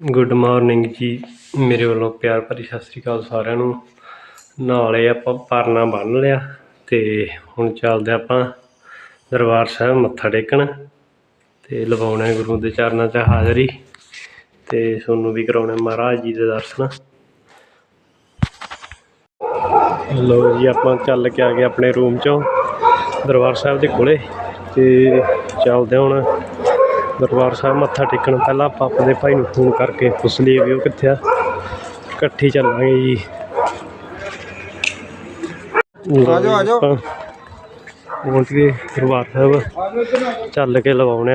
Good morning ਜੀ। ਮੇਰੇ ਵੱਲੋਂ ਪਿਆਰ ਭਰੀ ਸਤਿ ਸ੍ਰੀ ਅਕਾਲ ਸਾਰਿਆਂ ਨੂੰ। ਨਾਲੇ ਆਪਾਂ ਪਰਨਾ ਬੰਨ ਲਿਆ ਤੇ ਹੁਣ ਚੱਲਦੇ ਆਪਾਂ ਦਰਬਾਰ ਸਾਹਿਬ ਮੱਥਾ ਟੇਕਣ ਤੇ ਲਵਾਉਣਾ ਗੁਰੂ ਦੇ ਚਰਨਾਂ 'ਚ ਹਾਜ਼ਰੀ ਤੇ ਤੁਹਾਨੂੰ ਵੀ ਕਰਾਉਣੇ ਮਹਾਰਾਜ ਜੀ ਦੇ ਦਰਸ਼ਨ। ਲੋ ਜੀ ਆਪਾਂ ਚੱਲ ਕੇ ਆ ਗਏ ਆਪਣੇ ਰੂਮ 'ਚੋਂ ਦਰਬਾਰ ਸਾਹਿਬ ਦੇ ਕੋਲੇ ਤੇ ਚੱਲਦੇ ਹੁਣ ਦਰਬਾਰ ਸਾਹਿਬ ਮੱਥਾ ਟੇਕਣ। ਪਹਿਲਾਂ ਆਪਾਂ ਆਪਣੇ ਭਾਈ ਨੂੰ ਫੋਨ ਕਰਕੇ ਪੁੱਛ ਲਈਏ ਵੀ ਉਹ ਕਿੱਥੇ ਆ। ਇਕੱਠੇ ਚੱਲਾਂਗੇ ਜੀ। ਆ ਜਾਓ, ਆ ਜਾਓ। ਆਪਾਂ ਪਹੁੰਚ ਗਏ ਦਰਬਾਰ ਸਾਹਿਬ। ਚੱਲ ਕੇ ਲਵਾਉਣੇ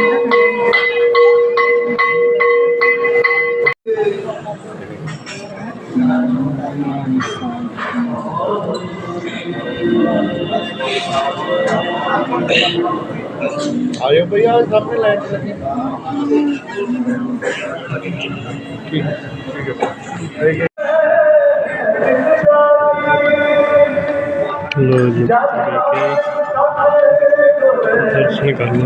ਆਇਓ ਭਈਆ ਸਾਹਮਣੇ ਲਾਈਨ ਤੇ ਲੱਗੇ। ਲੋ ਜੀ ਮੱਥਾ ਟੇਕ ਕੇ ਦਰਸ਼ਨ ਕਰ ਲਓ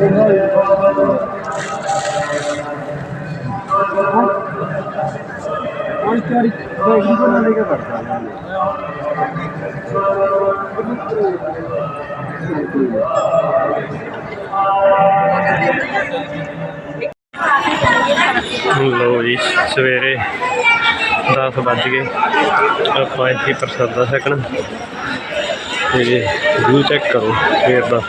ਦਰਬਾਰ ਸਾਹਿਬ ਦੇ। ਲਓ ਜੀ, ਸਵੇਰੇ 10 ਵੱਜ ਗਏ ਆਪਾਂ ਇੱਥੇ ਪ੍ਰਸਾਦਾ ਛਕਣਾ ਤੇ ਵਿਊ ਚੈੱਕ ਕਰੋ ਸਵੇਰ ਦਾ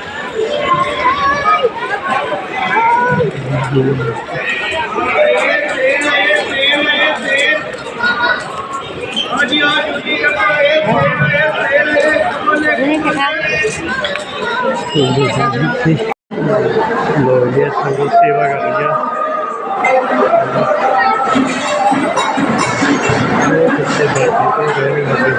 ਲਓ ਜੀ ਸੰਗਤ ਸੇਵਾ ਕਰ ਰਹੀ ਆ ਉਹ ਕਿੱਥੇ ਬੈਠੇ ਤੇ ਗਏ ਨੇ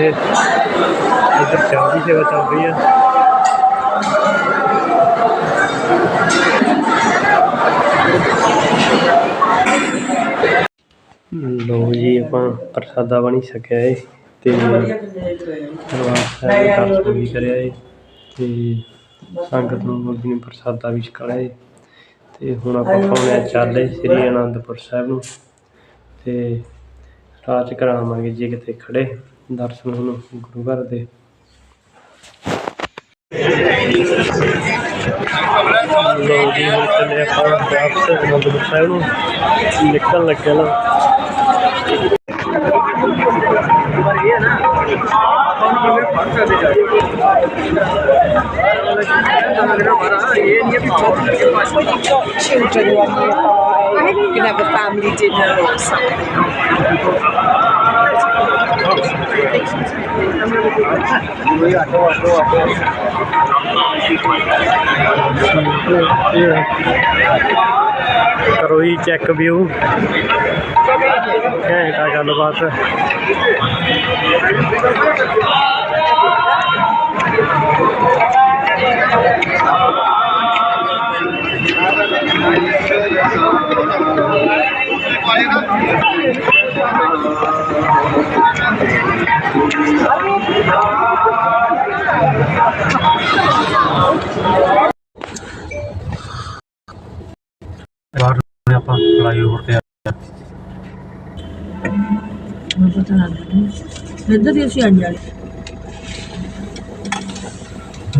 ਹਾਲ ਇੱਧਰ ਚਾਹ ਦੀ ਸੇਵਾ ਚੱਲ ਰਹੀ ਆ। ਲੋ ਜੀ, ਆਪਾਂ ਪ੍ਰਸਾਦਾ ਬਣੀ ਸਕਿਆ ਏ ਤੇ ਦਰਬਾਰ ਦਰਸ਼ਨ ਵੀ ਕਰਿਆ ਏ ਤੇ ਸੰਗਤ ਨੂੰ ਗੁਰੂ ਨੇ ਪ੍ਰਸਾਦਾ ਵੀ ਛਕਾਇਆ ਏ ਤੇ ਹੁਣ ਆਪਾਂ ਪਾਉਣੇ ਚਾਲੇ ਸ੍ਰੀ ਅਨੰਦਪੁਰ ਸਾਹਿਬ ਨੂੰ ਤੇ ਰਾਹ 'ਚ ਕਰਾਵਾਂਗੇ ਜੇ ਕਿਤੇ ਖੜੇ। ਦਰਸ਼ਨ ਹੁਣ ਗੁਰੂ ਘਰ ਦੇ ਲੋ ਜੀ ਹੁਣ ਚੱਲੇ ਆਪਾਂ ਵਾਪਸ ਅਨੰਦਪੁਰ ਸਾਹਿਬ ਨੂੰ ਨਿਕਲਣ ਲੱਗੇ ਨਾ Children when you buy can have a family dinner or something. ਕਰੋ ਜੀ ਚੈੱਕ ਵਿਊ ਘੈਂਟਾ ਗੱਲਬਾਤ। ਬਾਹਰ ਆਪਾਂ ਫਲਾਈਓਵਰ ਤੇ ਪਤਾ ਨਹੀਂ ਇੱਧਰ ਦੀ ਅਸੀਂ ਆਣ ਜਾਣੀ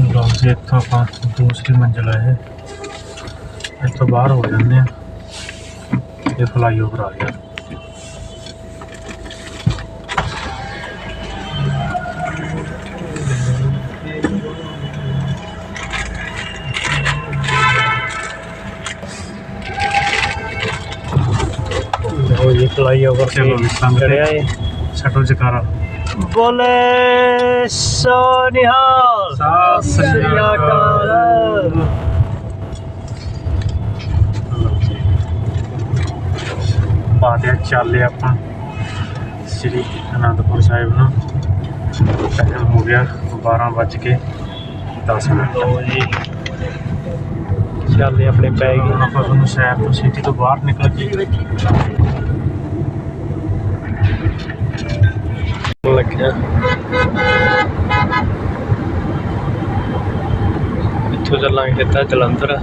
ਲਓ ਜੀ ਇੱਥੋਂ ਆਪਾਂ ਦੂਸਰੀ ਮੰਜ਼ਿਲ ਹੈ ਇੱਥੋਂ ਬਾਹਰ ਹੋ ਜਾਂਦੇ ਆ ਇਹ ਫਲਾਈਓਵਰ ਆ ਗਿਆ ਲਓ ਜੀ ਫਲਾਈਓਵਰ ਤੇ ਚੜਿਆ ਏ ਛੱਡੋ ਜਕਾਰਾ। ਬੋਲੇ ਸੋਨਿਹਾਲ ਸਤਿ ਸ੍ਰੀ ਅਕਾਲ। ਬਾਦਿਆ ਚੱਲੇ ਆਪਾਂ। ਸ੍ਰੀ ਅਨੰਦਪੁਰ ਸਾਹਿਬ ਨੂੰ। ਟਾਈਮ ਹੋ ਗਿਆ 12 ਵੱਜ ਕੇ 10 ਮਿੰਟ। ਲੋ ਜੀ। ਚੱਲੇ ਆਪਣੇ ਪੈ ਗਏ। ਹੁਣ ਆਪਾਂ ਤੁਹਾਨੂੰ ਸ਼ਹਿਰ ਤੋਂ ਸਿਟੀ ਤੋਂ ਬਾਹਰ ਨਿਕਲ ਕੇ ਲੱਗਿਆ। ਇੱਥੋਂ ਚੱਲਾਂਗੇ ਸਿੱਧਾ ਜਲੰਧਰ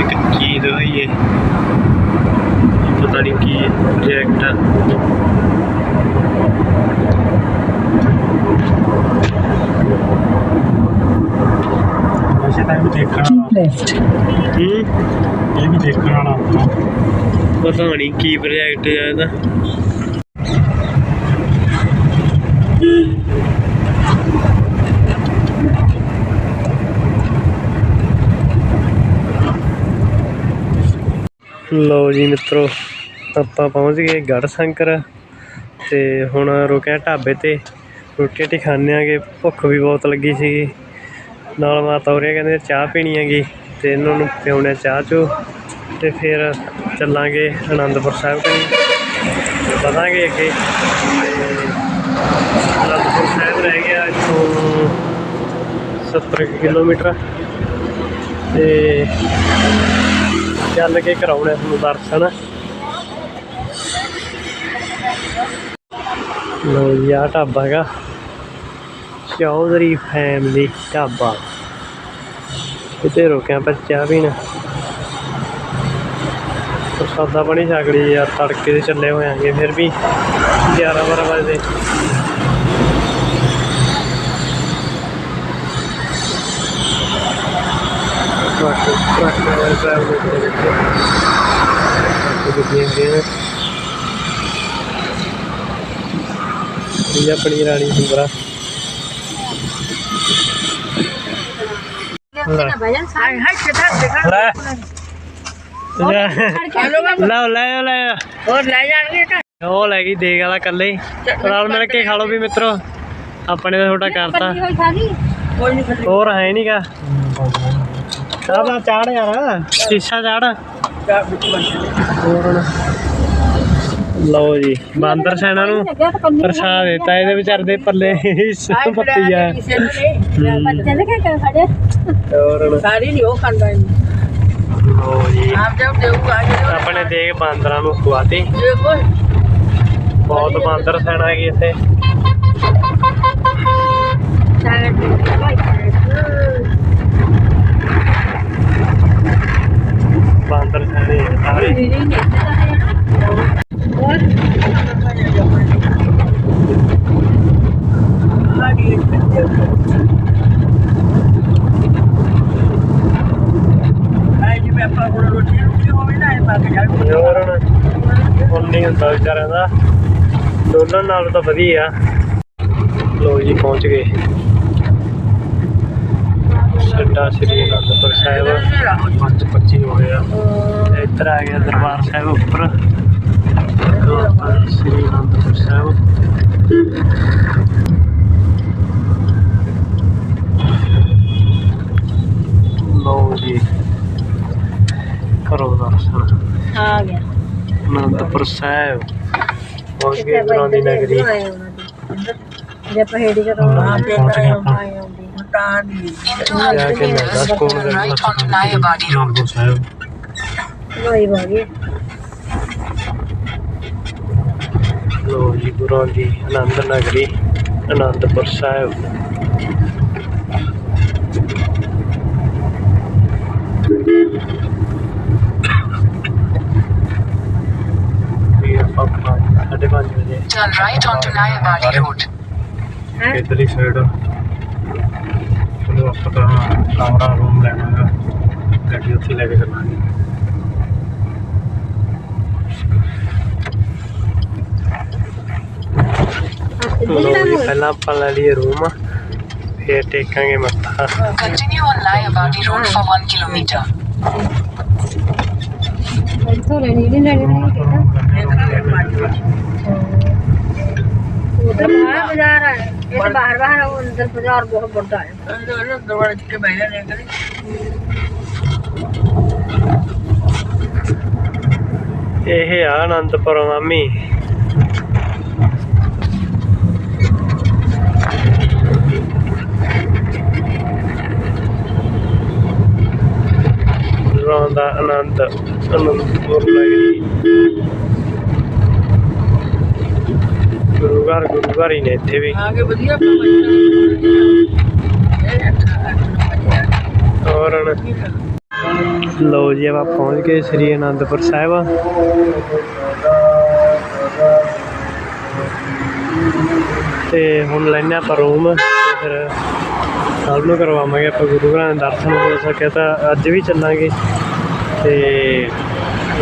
ਇੱਕ ਚੀਜ਼ ਹੋਈ ਹੈ ਪਤਾ ਨਹੀਂ ਕੀ ਹੈ ਪ੍ਰੋਜੈਕਟ ਵੈਸੇ ਤਾਂ ਇਹ ਵੀ ਦੇਖਣ ਵਾਲਾ left. ਹੂੰ? ਇਹ ਵੀ ਦੇਖਣ ਵਾਲਾ ਪਤਾ ਨਹੀਂ ਕੀ ਪ੍ਰੋਜੈਕਟ ਹੈ ਇਹਦਾ। ਲੋ ਜੀ ਮਿੱਤਰੋ ਆਪਾਂ ਪਹੁੰਚ ਗਏ ਗੜ ਸ਼ੰਕਰ ਤੇ ਹੁਣ ਰੁਕਿਆ ਢਾਬੇ ਤੇ। ਰੋਟੀ ਰੋਟੀ ਖਾਣੇ ਆਗੇ ਭੁੱਖ ਵੀ ਬਹੁਤ ਲੱਗੀ ਸੀਗੀ। ਨਾਲ ਮਾਤਾ ਹੋਰੇ ਕਹਿੰਦੇ ਚਾਹ ਪੀਣੀ ਹੈਗੀ ਤੇ ਇਹਨਾਂ ਨੂੰ ਪਿਉਣੇ ਚਾਹ ਚੋ ਤੇ ਫਿਰ ਚੱਲਾਂਗੇ ਆਨੰਦਪੁਰ ਸਾਹਿਬ ਕਨੀ ਵਧਾਂਗੇ ਅੱਗੇ। ਤੇ ਆਨੰਦਪੁਰ ਸਾਹਿਬ ਰਹਿ ਗਿਆ ਇੱਥੋਂ 70 ਕਿਲੋਮੀਟਰ। ਤੇ ਚੱਲ ਕੇ ਕਰਾਉਣੇ ਤੁਹਾਨੂੰ ਦਰਸ਼ਨ। ਲੋ ਜੀ, ਆਹ ਢਾਬਾ ਹੈਗਾ। ਚੌਧਰੀ ਫੈਮਿਲੀ ਢਾਬਾ। ਕਿਤੇ ਰੁਕਿਆ ਪਰ ਚਾਹ ਪੀਣ ਪ੍ਰਸਾਦਾ ਪਾਣੀ ਛਕ ਲਈ ਯਾਰ ਤੜਕੇ ਦੇ ਚੱਲੇ ਹੋਏ ਆਂਗੇ ਫਿਰ ਵੀ 11 12 ਵਜੇ ਇਹ ਆਪਣੀ ਰਾਣੀ ਸੁੰਦਰਾ ਲਓ ਲੈ ਲੈ ਹੋਰ ਲੈ ਜਾਣਗੇ ਉਹ ਲੈ ਗਈ ਦੇਗ ਵਾਲਾ ਕੱਲੇ ਨਾਲ ਮਿਲ ਕੇ ਖਾ ਲਓ ਵੀ ਮਿੱਤਰੋ ਆਪਣੇ ਦਾ ਛੋਟਾ ਕਰਤਾ ਹੋਰ ਹੈ ਨਹੀਂਗਾ ਚਾਹ ਚਾੜ ਯਾਰ ਸ਼ੀਸ਼ਾ ਚਾੜ ਹੋਰ ਲਓ ਜੀ ਬਾਂਦਰ ਸੈਨਾ ਨੂੰ ਪ੍ਰਸ਼ਾਦ ਦਿੱਤਾ ਇਹਦੇ ਵਿਚਾਰ ਦੇ ਪੱਲੇ ਪੱਤੀ ਆ। ਆਪਣੇ ਦੇਖ ਬਾਂਦਰਾਂ ਨੂੰ ਖਵਾਤੇ ਬਹੁਤ ਬਾਂਦਰ ਸੈਣਾ ਹੈਗੀ ਇੱਥੇ। ਬਾਂਦਰ ਸੈਨੇ ਸਾਰੇ। ਨਹੀਂ ਹੁੰਦਾ ਵਿਚਾਰਿਆਂ ਦਾ ਡੋਲਣ ਨਾਲ ਤਾਂ ਵਧੀਆ ਲੋ ਜੀ ਪਹੁੰਚ ਗਏ ਸੱਡਾ ਸ੍ਰੀ ਅਨੰਦਪੁਰ ਸਾਹਿਬ। 525 ਹੋਇਆ ਇੱਧਰ ਆ ਗਿਆ ਦਰਬਾਰ ਸਾਹਿਬ ਉੱਪਰ। ਤੋਂ ਆਪਾਂ ਸ੍ਰੀ ਅਨੰਦਪੁਰ ਸਾਹਿਬ ਲਓ ਜੀ ਕਰੋ ਦਰਸ਼ਨ ਆ ਗਿਆ ਅਨੰਦਪੁਰ ਸਾਹਿਬ ਪਹੁੰਚ ਗਏ ਗੁਰਾਂ ਦੀ ਨਗਰੀ ਜੇ ਪਹੇੜੀ ਕਦੋਂ ਹਾਂ, ਪਹੁੰਚ ਗਏ ਆਪਾਂ। ਆਏ ਆਉਂਦੀ ਤਾਂ ਦੀ ਜਾ ਕੇ ਮਿਲਦਾ ਸਕੂਨ ਦੇ right onto Nayabadi Road. Anandpur Sahib ਲੋਈ ਬਾਗੀ ਲੋ ਜੀ ਗੁਰਾਂ ਦੀ ਆਨੰਦ ਨਗਰੀ Anandpur Sahib. Turn right onto Nayabadi Road. ਹੈ? ਇਧਰਲੀ ਸਾਈਡ ਚਲੋ ਆਪਾਂ ਤਾਂ ਕਮਰਾ ਰੂਮ ਲੈਣਾਗਾ ਗੱਡੀ ਉੱਥੇ ਲੈ ਕੇ ਚੱਲਾਂਗੇ। ਲੋ ਜੀ ਪਹਿਲਾਂ ਆਪਾਂ ਲੈ ਲਈਏ ਰੂਮ ਫਿਰ ਟੇਕਾਂਗੇ ਮੱਥਾ Continue on Nayabadi Road for 1 kilometer. ਇੱਥੋਂ ਲੈਣੀ ਨਹੀਂ ਲੈਣੀ ਨਹੀਂ ਕਿਹਦਾ ਉਧਰ ਬਾਹਰ ਬਾਜ਼ਾਰ ਹੈ ਇਹ ਤਾਂ ਬਾਹਰ ਬਾਹਰ ਉਹ ਅੰਦਰ ਬਾਜ਼ਾਰ ਬਹੁਤ ਵੱਡਾ ਹੈ ਅੰਦਰ ਦਰਵਾਜ਼ੇ ਕੇ ਬੈਠੇ ਨੇ ਕਰੀ ਇਹ ਆ ਆਨੰਦਪੁਰ ਮਾਮੀ। ਗੁਰਾਂ ਦਾ ਆਨੰਦ ਅਨੰਦਪੁਰ ਨਗਰੀ ਗੁਰੂ ਘਰ ਗੁਰੂ ਘਰ ਹੀ ਨੇ ਇੱਥੇ ਵੀ। ਆ ਕੇ ਵਧੀਆ ਔਰ ਲੋ ਜੀ ਆਪਾਂ ਪਹੁੰਚ ਗਏ ਸ੍ਰੀ ਅਨੰਦਪੁਰ ਸਾਹਿਬ। ਤੇ ਹੁਣ ਲੈਣੇ ਆਪਾਂ ਰੂਮ ਤੇ ਫਿਰ ਕੱਲ੍ਹ ਨੂੰ ਕਰਵਾਵਾਂਗੇ ਆਪਾਂ ਗੁਰੂ ਘਰਾਂ ਦੇ ਦਰਸ਼ਨ ਹੋ ਸਕਿਆ ਤਾਂ ਅੱਜ ਵੀ ਚੱਲਾਂਗੇ। ਤੇ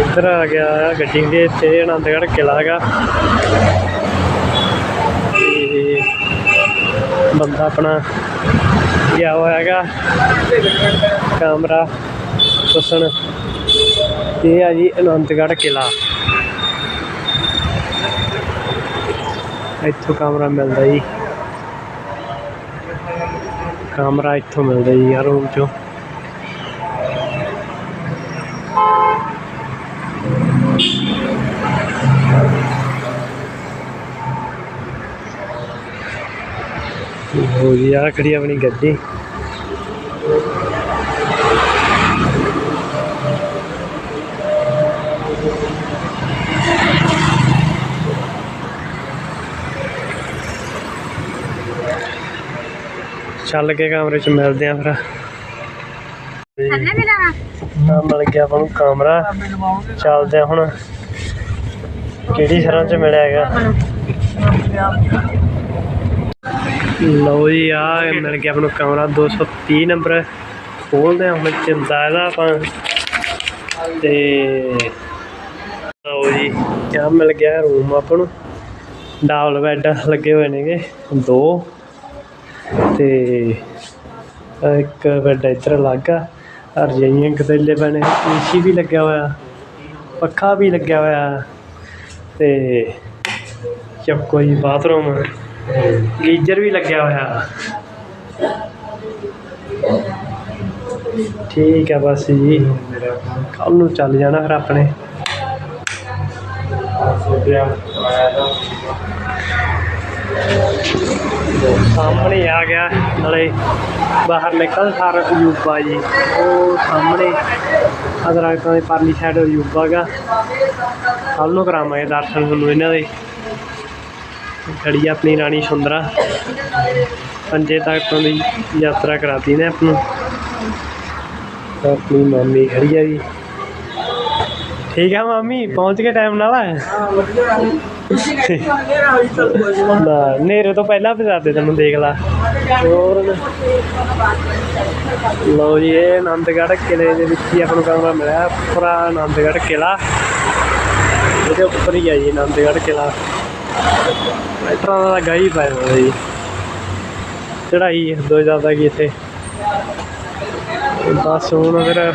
ਇੱਧਰ ਆ ਗਿਆ ਗੱਡੀ ਦੇ ਇੱਥੇ ਆਨੰਦਗੜ੍ਹ ਕਿਲ੍ਹਾ ਹੈਗਾ। ਤੇ ਬੰਦਾ ਆਪਣਾ ਗਿਆ ਹੋਇਆ ਹੈਗਾ। ਕੈਮਰਾ ਪੁੱਛਣ। ਇਹ ਆ ਜੀ ਅਨੰਦਗੜ੍ਹ ਕਿਲ੍ਹਾ। ਇੱਥੋਂ ਕੈਮਰਾ ਮਿਲਦਾ ਜੀ। ਕਮਰਾ ਇੱਥੋਂ ਮਿਲਦਾ ਜੀ ਯਾਰ ਰੂਮ ਚੋਂ ਹੋ ਜੀ ਆ ਖੜੀ ਆਪਣੀ ਗੱਡੀ? ਚੱਲ ਕੇ ਕਮਰੇ 'ਚ ਮਿਲਦੇ ਆ ਫਿਰ। ਥੱਲੇ ਵੀ ਲਾਣਾ ਨਾ ਮਿਲ ਗਿਆ ਆਪਾਂ ਨੂੰ ਕਮਰਾ। ਚੱਲਦੇ ਆ ਹੁਣ। ਕਿਹੜੀ ਸਰਾਂ 'ਚ ਮਿਲਿਆ ਹੈਗਾ? ਲਓ ਜੀ ਆ ਮਿਲ ਗਿਆ ਆਪਾਂ ਨੂੰ ਕਮਰਾ 230 ਨੰਬਰ। ਖੋਲਦੇ ਆ ਹੁਣ ਚਿੰਤਾ ਇਹਦਾ ਆਪਾਂ। ਤੇ ਲਓ ਜੀ ਕਿਆ ਮਿਲ ਗਿਆ ਰੂਮ ਆਪਾਂ ਨੂੰ? ਡਬਲ ਬੈੱਡ ਲੱਗੇ ਹੋਏ ਨੇਗੇ ਦੋ। ਤੇ ਇੱਕ ਬੈੱਡ ਇੱਧਰ ਲੱਗਾ ਰਜਾਈਆਂ ਗਦੈਲੇ ਬਣੇ, ਏਸੀ ਵੀ ਲੱਗਿਆ ਹੋਇਆ, ਪੱਖਾ ਵੀ ਲੱਗਿਆ ਹੋਇਆ ਤੇ ਚੱਕੋ ਜੀ ਬਾਥਰੂਮ, ਗੀਜ਼ਰ ਵੀ ਲੱਗਿਆ ਹੋਇਆ। ਠੀਕ ਹੈ ਬਸ ਜੀ ਕੱਲ ਨੂੰ ਚੱਲ ਜਾਣਾ ਫਿਰ ਆਪਣੇ। ਸਾਹਮਣੇ ਆ ਗਿਆ, ਨਾਲੇ ਬਾਹਰ ਨਿਕਲ ਸਾਰ ਅਯੂਬਾ ਜੀ। ਉਹ ਸਾਹਮਣੇ ਅਦਰਾਕਾਂ ਦੇ ਪਰਲੀ ਸਾਈਡ ਅਯੂਬਾ ਗਾ। ਕੱਲ ਨੂੰ ਕਰਾਵਾਂਗੇ ਦਰਸ਼ਨ ਤੁਹਾਨੂੰ ਇਹਨਾਂ ਦੇ। ਖੜੀ ਆਪਣੀ ਰਾਣੀ ਸੁੰਦਰਾ, ਪੰਜੇ ਤੱਕ ਦੀ ਯਾਤਰਾ ਕਰਾਤੀ ਨੇ ਆਪ ਨੂੰ ਆਪਣੀ ਮਾਮੀ ਖੜੀ ਆ ਜੀ। ਠੀਕ ਆ ਮਾਮੀ, ਪਹੁੰਚ ਗਏ ਟਾਈਮ ਨਾਲ? ਨਾ, ਨੇਰੇ ਤੋਂ ਪਹਿਲਾਂ ਪਹੁੰਚਾ ਦੇ ਤੈਨੂੰ ਦੇਖ ਲਾ। ਹੋਰ ਲਓ ਜੀ, ਇਹ ਆਨੰਦਗੜ੍ਹ ਕਿਲੇ ਦੇ ਵਿੱਚ ਹੀ ਆਪਾਂ ਨੂੰ ਕਮਰਾ ਮਿਲਿਆ, ਪੂਰਾ ਆਨੰਦਗੜ੍ਹ ਕਿਲਾ ਇਹਦੇ ਉੱਪਰ ਹੀ ਆ ਜੀ ਆਨੰਦਗੜ੍ਹ ਕਿਲਾ ਮੈਟਰਾਂ ਦਾ ਲੱਗਾ ਹੀ ਪਾਇਆ ਹੋਇਆ ਜੀ। ਚੜਾਈ ਦੋ ਜ਼ਿਆਦਾ ਕੀ ਇੱਥੇ। ਬਸ ਹੁਣ ਫਿਰ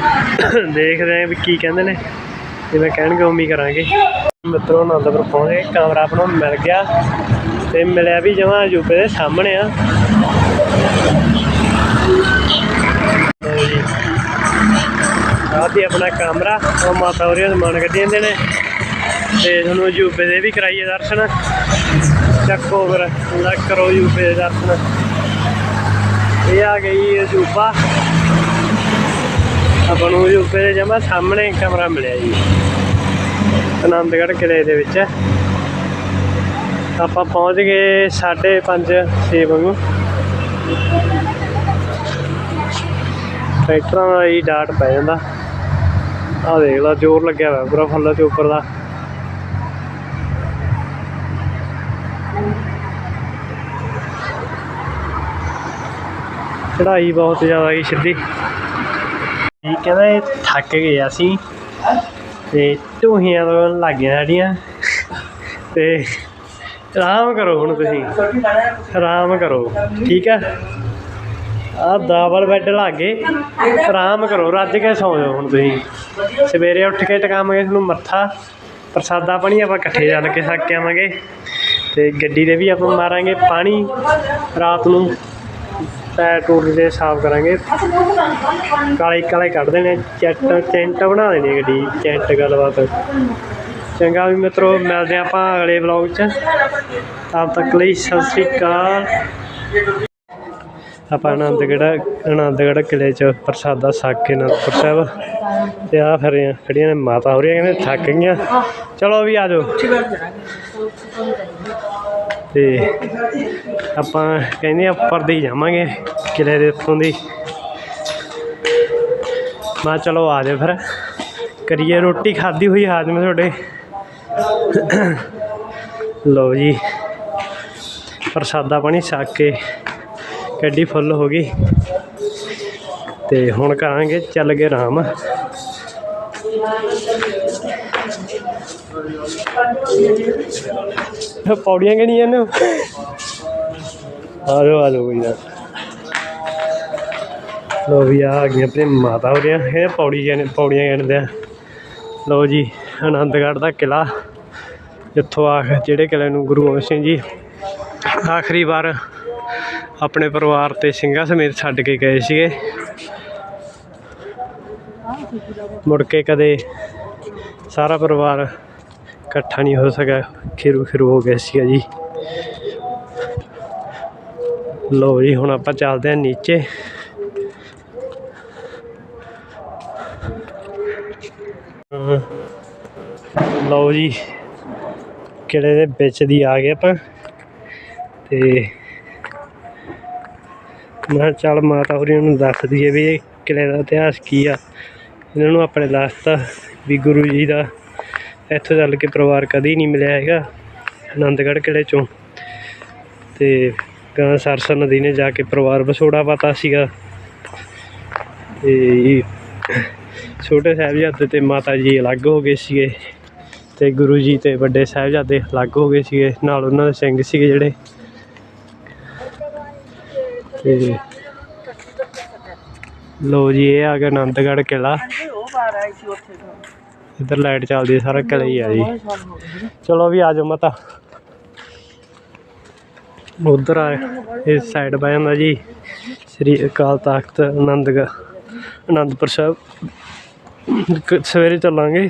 ਦੇਖਦੇ ਆਂ ਵੀ ਕੀ ਕਹਿੰਦੇ ਨੇ। ਜਿਵੇਂ ਕਹਿਣਗੇ ਉਮੀ ਹੀ ਕਰਾਂਗੇ। ਮਿੱਤਰੋ ਆਨੰਦਪੁਰ ਪਹੁੰਚ ਗਏ ਕਮਰਾ ਆਪਣਾ ਮਿਲ ਗਿਆ ਤੇ ਮਿਲਿਆ ਵੀ ਜਮਾਂ ਅਜੂਬੇ ਦੇ ਸਾਹਮਣੇ ਆ। ਲਓ ਆਹ ਆਪਣਾ ਕਮਰਾ, ਉਹ ਮਾਤਾ ਹੋਰੀਆਂ ਮਨ ਕੱਢੀ ਜਾਂਦੇ ਨੇ। ਤੇ ਤੁਹਾਨੂੰ ਅਜੂਬੇ ਦੇ ਵੀ ਕਰਾਈਏ ਦਰਸ਼ਨ। ਚੱਕੋ ਫਿਰ, ਪੂਰਾ ਕਰੋ ਅਜੂਬੇ ਦੇ ਦਰਸ਼ਨ। ਇਹ ਆ ਗਈ ਅਜੂਬਾ ਆਪਾਂ ਨੂੰ ਅਜੂਬੇ ਦੇ ਜਮਾ ਸਾਹਮਣੇ ਕਮਰਾ ਮਿਲਿਆ ਜੀ। ਆਨੰਦਗੜ੍ਹ ਕਿਲੇ ਦੇ ਵਿੱਚ। ਆਪਾਂ ਪਹੁੰਚ ਗਏ 5:30 6 ਵਾਂਗੂ ਟਰੈਕਟਰਾਂ ਦਾ ਹੀ ਡਾਟ ਪੈ ਜਾਂਦਾ। ਆਹ ਦੇਖ ਲਾ, ਜ਼ੋਰ ਲੱਗਿਆ ਹੋਇਆ ਪੂਰਾ ਫੁੱਲ ਤੇ ਉੱਪਰ ਦਾ। ਚੜਾਈ ਬਹੁਤ ਜ਼ਿਆਦਾ ਹੀ ਸਿੱਧੀ। ਜੀ ਕਹਿੰਦਾ ਇਹ ਥੱਕ ਗਏ ਅਸੀਂ ਤੇ ਢੂਹੀਆਂ ਤੋਂ ਲੱਗ ਗਈਆਂ ਸਾਡੀਆਂ। ਤੇ ਆਰਾਮ ਕਰੋ ਹੁਣ ਤੁਸੀਂ। ਆਰਾਮ ਕਰੋ, ਠੀਕ ਹੈ ਆਹ ਡਬਲ ਬੈੱਡ ਲਾਗੇ ਆਰਾਮ ਕਰੋ, ਰੱਜ ਕੇ ਸੌ ਜਾਓ ਹੁਣ ਤੁਸੀਂ। ਸਵੇਰੇ ਉੱਠ ਕੇ ਟਕਾਵਾਂਗੇ ਤੁਹਾਨੂੰ ਮੱਥਾ। ਪ੍ਰਸਾਦਾ ਪਾਣੀ ਆਪਾਂ ਇਕੱਠੇ ਚੱਲ ਕੇ ਛੱਕ ਆਵਾਂਗੇ। ਤੇ ਗੱਡੀ ਦੇ ਵੀ ਆਪਾਂ ਮਾਰਾਂਗੇ ਪਾਣੀ। ਰਾਤ ਨੂੰ ਟਾਇਰ ਟੂਰ ਦੇ ਸਾਫ਼ ਕਰਾਂਗੇ। ਕਾਲੇ ਕਾਲੇ ਕੱਢ ਦੇਣੇ ਚੈਟ ਚੈਂਟ ਬਣਾ ਦੇਣੀ ਗੱਡੀ ਚੈਂਟ ਗੱਲਬਾਤ। ਚੰਗਾ ਵੀ ਮਿੱਤਰੋ ਮਿਲਦੇ ਆਪਾਂ ਅਗਲੇ ਵਲੌਗ 'ਚ। ਤਦ ਤੱਕ ਲਈ ਸਤਿ ਸ੍ਰੀ ਅਕਾਲ। ਆਪਾਂ ਆਨੰਦਗੜ੍ਹ ਆਨੰਦਗੜ੍ਹ ਕਿਲੇ 'ਚ ਪ੍ਰਸਾਦਾ ਛਕ ਕੇ ਅਨੰਦਪੁਰ ਸਾਹਿਬ ਤੇ ਆ ਫਿਰ ਖੜੀਆਂ ਨੇ ਮਾਤਾ ਹੋ ਰਹੀਆਂ ਕਹਿੰਦੇ ਥੱਕ ਗਈਆਂ। ਚਲੋ ਵੀ ਆ ਜਾਓ। ਤੇ ਆਪਾਂ ਕਹਿੰਦੇ ਆ ਉੱਪਰ ਦੀ ਜਾਵਾਂਗੇ ਕਿਲੇ ਦੇ ਉੱਤੋਂ ਦੀ। ਮੈਂ ਚਲੋ ਆ ਜਾਓ ਫਿਰ। ਕਰੀਏ ਰੋਟੀ ਖਾਦੀ ਹੋਈ ਹਾਜ਼ਮ ਤੁਹਾਡੇ। ਲਓ ਜੀ, ਪ੍ਰਸਾਦਾ ਪਾਣੀ ਛਕ ਕੇ ਗੱਡੀ ਫੁੱਲ ਹੋ ਗਈ। ਤੇ ਹੁਣ ਕਰਾਂਗੇ ਚੱਲ ਗਏ ਆਰਾਮ। ਪੌੜੀਆਂ ਕਿਹੜੀਆਂ ਨੇ? ਆ ਜਾਓ ਆ ਜਾਓ ਕੋਈ ਨਾ। ਲੋ ਵੀ ਆ ਆ ਆਪਣੇ ਮਾਤਾ ਹੋ ਰਹੀਆਂ ਇਹ ਪੌੜੀ ਕਹਿੰਦੇ ਪੌੜੀਆਂ ਕਹਿੰਦੇ ਆ ਲੋ ਜੀ ਆਨੰਦਗੜ੍ਹ ਦਾ ਕਿਲਾ ਜਿੱਥੋਂ ਆ ਜਿਹੜੇ ਕਿਲੇ ਨੂੰ ਗੁਰੂ ਗੋਬਿੰਦ ਸਿੰਘ ਜੀ ਆਖਰੀ ਵਾਰ ਆਪਣੇ ਪਰਿਵਾਰ ਤੇ ਸਿੰਘਾਂ ਸਮੇਤ ਛੱਡ ਕੇ ਗਏ ਸੀਗੇ। ਮੁੜ ਕੇ ਕਦੇ ਸਾਰਾ ਪਰਿਵਾਰ ਇਕੱਠਾ ਨਹੀਂ ਹੋ ਸਕਿਆ। ਖਿਰੂ ਖਿਰੂ ਹੋ ਗਿਆ ਸੀਗਾ ਜੀ। ਲੋ ਜੀ, ਹੁਣ ਆਪਾਂ ਚੱਲਦੇ ਹਾਂ ਨੀਚੇ। ਲਓ ਜੀ, ਕਿਲੇ ਦੇ ਵਿੱਚ ਦੀ ਆ ਗਏ ਆਪਾਂ। ਤੇ ਮੈਂ ਕਿਹਾ ਚੱਲ ਮਾਤਾ ਹੋਰੀ ਨੂੰ ਦੱਸ ਦਈਏ ਵੀ ਇਹ ਕਿਲੇ ਦਾ ਇਤਿਹਾਸ ਕੀ ਆ। ਇਹਨਾਂ ਨੂੰ ਆਪਣੇ ਦੱਸਤਾ ਵੀ ਗੁਰੂ ਜੀ ਦਾ ਇੱਥੋਂ ਚੱਲ ਕੇ ਪਰਿਵਾਰ ਕਦੀ ਨਹੀਂ ਮਿਲਿਆ ਹੈਗਾ, ਆਨੰਦਗੜ੍ਹ ਕਿਲੇ ਚੋਂ। ਤੇ ਗਾਂ ਸਰਸਾ ਨਦੀ ਨੇ ਜਾ ਕੇ ਪਰਿਵਾਰ ਵਿਛੋੜਾ ਪਤਾ ਸੀਗਾ। ਤੇ ਛੋਟੇ ਸਾਹਿਬਜ਼ਾਦੇ ਤੇ ਮਾਤਾ ਜੀ ਅਲੱਗ ਹੋ ਗਏ ਸੀਗੇ ਤੇ ਗੁਰੂ ਜੀ ਤੇ ਵੱਡੇ ਸਾਹਿਬਜ਼ਾਦੇ ਅਲੱਗ ਹੋ ਗਏ ਸੀਗੇ, ਨਾਲ ਉਹਨਾਂ ਦੇ ਸਿੰਘ ਸੀਗੇ ਜਿਹੜੇ। ਤੇ ਲੋ ਜੀ ਇਹ ਆ ਗਿਆ ਆਨੰਦਗੜ੍ਹ ਕਿਲਾ ਇੱਧਰ ਲਾਈਟ ਚੱਲਦੀ ਹੈ ਸਾਰਾ ਕਿਲਾ ਹੀ ਆ ਜੀ। ਚਲੋ ਵੀ ਆ ਜਾਓ ਮਤਾ। ਉਧਰ ਆ ਇਸ ਸਾਈਡ ਬਹਿ ਜਾਂਦਾ ਜੀ ਸ੍ਰੀ ਅਕਾਲ ਤਖਤ ਆਨੰਦਗੜ੍ਹ ਆਨੰਦਪੁਰ ਸਾਹਿਬ। ਸਵੇਰੇ ਚੱਲਾਂਗੇ।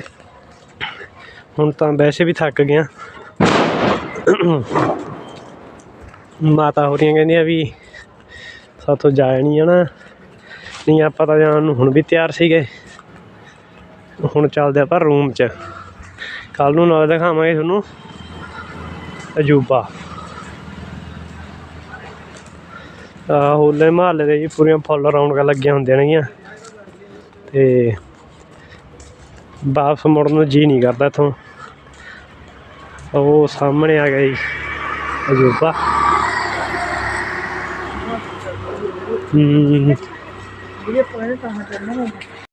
ਹੁਣ ਤਾਂ ਵੈਸੇ ਵੀ ਥੱਕ ਗਿਆ ਮਾਤਾ ਹੋ ਰਹੀਆਂ ਕਹਿੰਦੀਆਂ ਵੀ ਸਾਥੋਂ ਜਾਇਆ ਨਹੀਂ ਜਾਣਾ। ਨਹੀਂ ਆਪਾਂ ਤਾਂ ਜਾਣ ਨੂੰ ਹੁਣ ਵੀ ਤਿਆਰ ਸੀਗੇ। ਹੁਣ ਚੱਲਦੇ ਆਪਾਂ ਰੂਮ 'ਚ। ਕੱਲ ਨੂੰ ਨਾਲ ਦਿਖਾਵਾਂਗੇ ਤੁਹਾਨੂੰ ਅਜੂਬਾ। ਆ ਹੋਲੇ ਮਹੱਲੇ ਦੇ ਜੀ ਪੂਰੀਆਂ ਫੁੱਲ ਰੌਣਕਾਂ ਲੱਗੀਆਂ ਹੁੰਦੀਆਂ ਨੇਗੀਆਂ। ਤੇ ਵਾਪਸ ਮੁੜਨ ਨੂੰ ਜੀ ਨਹੀਂ ਕਰਦਾ ਇੱਥੋਂ। ਉਹ ਸਾਹਮਣੇ ਆ ਗਿਆ ਜੀ, ਅਜੂਬਾ। ਹੂੰ। ਇਹ ਪੁਰਾਣੇ ਤਾਂ ਹਟਣਾ